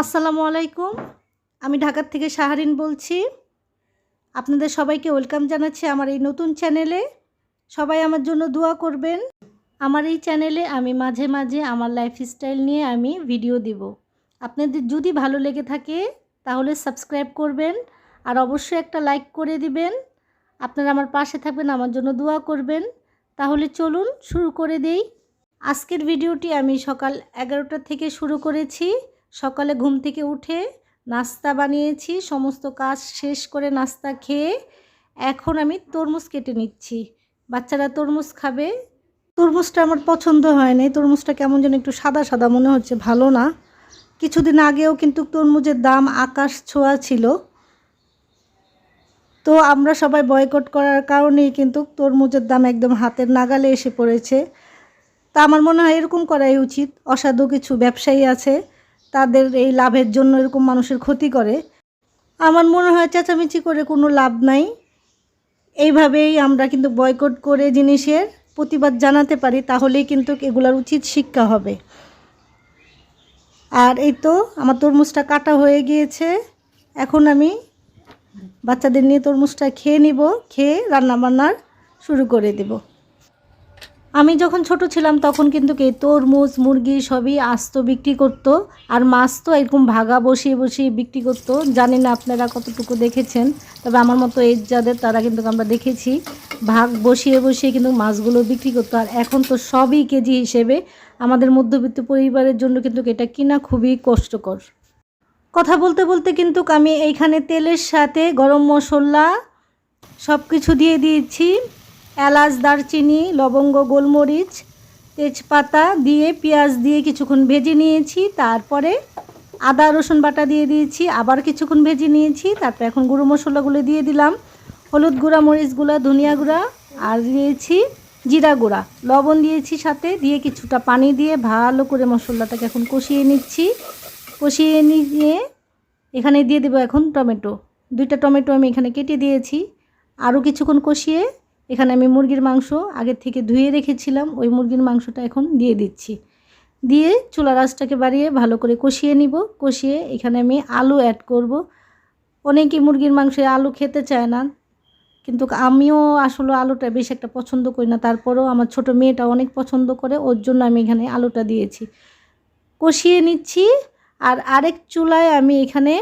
আসসালামু আলাইকুম। আমি ঢাকার থেকে শাহারিন বলছি। আপনাদের সবাইকে ওয়েলকাম জানাচ্ছি আমার এই নতুন চ্যানেলে। সবাই আমার জন্য দোয়া করবেন। আমার এই চ্যানেলে আমি মাঝে মাঝে আমার লাইফস্টাইল নিয়ে আমি ভিডিও দিব। আপনাদের যদি ভালো লেগে থাকে তাহলে সাবস্ক্রাইব করবেন আর অবশ্যই একটা লাইক করে দিবেন। আপনারা আমার পাশে থাকবেন, আমার জন্য দোয়া করবেন। তাহলে চলুন শুরু করে দেই। আজকের ভিডিওটি আমি সকাল এগারোটা থেকে শুরু করেছি। সকালে ঘুম থেকে উঠে নাস্তা বানিয়েছি, সমস্ত কাজ শেষ করে নাস্তা খেয়ে এখন আমি তরমুজ কেটে নিচ্ছি। বাচ্চারা তরমুজ খাবে। তরমুজটা আমার পছন্দ হয়নি। তরমুজটা কেমন যেন একটু সাদা সাদা মনে হচ্ছে, ভালো না। কিছুদিন আগেও কিন্তু তরমুজের দাম আকাশ ছোঁয়া ছিল। তো আমরা সবাই বয়কট করার কারণেই কিন্তু তরমুজের দাম একদম হাতের নাগালে এসে পড়েছে। তা আমার মনে হয় এরকম করাই উচিত। অসাধু কিছু ব্যবসায়ী আছে। তাদের এই লাভের জন্য এরকম মানুষের ক্ষতি করে। আমার মনে হয় চেঁচামেচি করে কোনো লাভ নাই। এইভাবেই আমরা কিন্তু বয়কট করে জিনিসের প্রতিবাদ জানাতে পারি, তাহলেই কিন্তু এগুলার উচিত শিক্ষা হবে। আর এই তো আমার তরমুজটা কাটা হয়ে গিয়েছে। এখন আমি বাচ্চাদের নিয়ে তরমুজটা খেয়ে নিব, খেয়ে রান্নাবান্নার শুরু করে দেব। আমি যখন ছোট ছিলাম তখন কিন্তু কে তরমুজ, মুরগি সবই আস্ত বিক্রি করতো আর মাছ তো এরকম ভাগা বসিয়ে বসিয়ে বিক্রি করতো। জানি না আপনারা কতটুকু দেখেছেন, তবে আমার মতো এজ যাদের তারা কিন্তু আমরা দেখেছি, ভাগ বসিয়ে বসিয়ে কিন্তু মাছগুলো বিক্রি করতো। আর এখন তো সবই কেজি হিসেবে আমাদের মধ্যবিত্ত পরিবারের জন্য কিন্তু এটা কিনা খুবই কষ্টকর। কথা বলতে বলতে কিন্তু আমি এইখানে তেলের সাথে গরম মশলা সব কিছু দিয়ে দিয়েছি। এলাচ, দারচিনি, লবঙ্গ, গোলমরিচ, তেজপাতা দিয়ে পেঁয়াজ দিয়ে কিছুক্ষণ ভেজে নিয়েছি। তারপরে আদা, রসুন বাটা দিয়ে দিয়েছি, আবার কিছুক্ষণ ভেজে নিয়েছি। তারপর এখন গুঁড়ো মশলাগুলো দিয়ে দিলাম। হলুদ গুঁড়া, মরিচ গুঁড়া, ধনিয়া গুঁড়া, আর দিয়েছি জিরা গুঁড়া। লবণ দিয়েছি সাথে, দিয়ে কিছুটা পানি দিয়ে ভালো করে মশলাটাকে এখন কষিয়ে নিচ্ছি। কষিয়ে নিয়ে এখানে দিয়ে দেবো এখন টমেটো। দুইটা টমেটো আমি এখানে কেটে দিয়েছি। আরও কিছুক্ষণ কষিয়ে এখানে আমি মুরগির মাংস আগের থেকে ধুয়ে রেখেছিলাম, ওই মুরগির মাংসটা এখন দিয়ে দিচ্ছি। দিয়ে চুলা রাসটাকে বাড়িয়ে ভালো করে কষিয়ে নিব। কষিয়ে এখানে আমি আলু অ্যাড করব। অনেকেই মুরগির মাংসে আলু খেতে চায় না, কিন্তু আমিও আসলে আলুটা বেশ একটা পছন্দ করি না। তারপরেও আমার ছোট মেয়েটা অনেক পছন্দ করে, ওর জন্য আমি এখানে আলুটা দিয়েছি। কষিয়ে নিচ্ছি, আর আরেক চুলায় আমি এখানে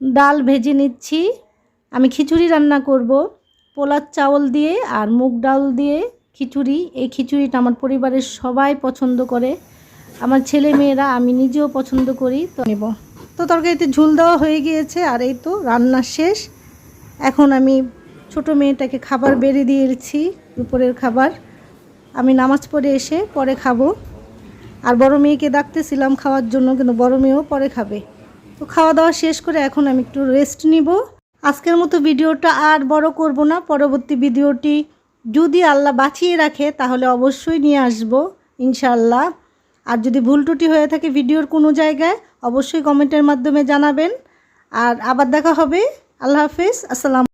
ডাল ভেজে নিচ্ছি। আমি খিচুড়ি রান্না করব। পোলার চাউল দিয়ে আর মুগ ডাল দিয়ে খিচুড়ি। এই খিচুড়িটা আমার পরিবারের সবাই পছন্দ করে। আমার ছেলে মেয়েরা, আমি নিজেও পছন্দ করি, তো নেব। তো তরকারিতে ঝুল দেওয়া হয়ে গিয়েছে আর এই তো রান্না শেষ। এখন আমি ছোট মেয়েটাকে খাবার বেড়ে দিয়েছি, দুপুরের খাবার। আমি নামাজ পড়ে এসে পরে খাব। আর বড় মেয়েকে ডাকতেছিলাম খাওয়ার জন্য, কিন্তু বড় মেয়েও পরে খাবে। তো খাওয়া দাওয়া শেষ করে এখন আমি একটু রেস্ট নিব। আজকের মতো ভিডিওটা আর বড় করব না। পরবর্তী ভিডিওটি যদি আল্লাহ বাঁচিয়ে রাখে, তাহলে অবশ্যই নিয়ে আসব ইনশাল্লাহ আর যদি ভুল টুটি হয়ে থাকে ভিডিওর কোনো জায়গায়, অবশ্যই কমেন্টের মাধ্যমে জানাবেন। আর আবার দেখা হবে। আল্লাহ হাফিজ। আসসালাম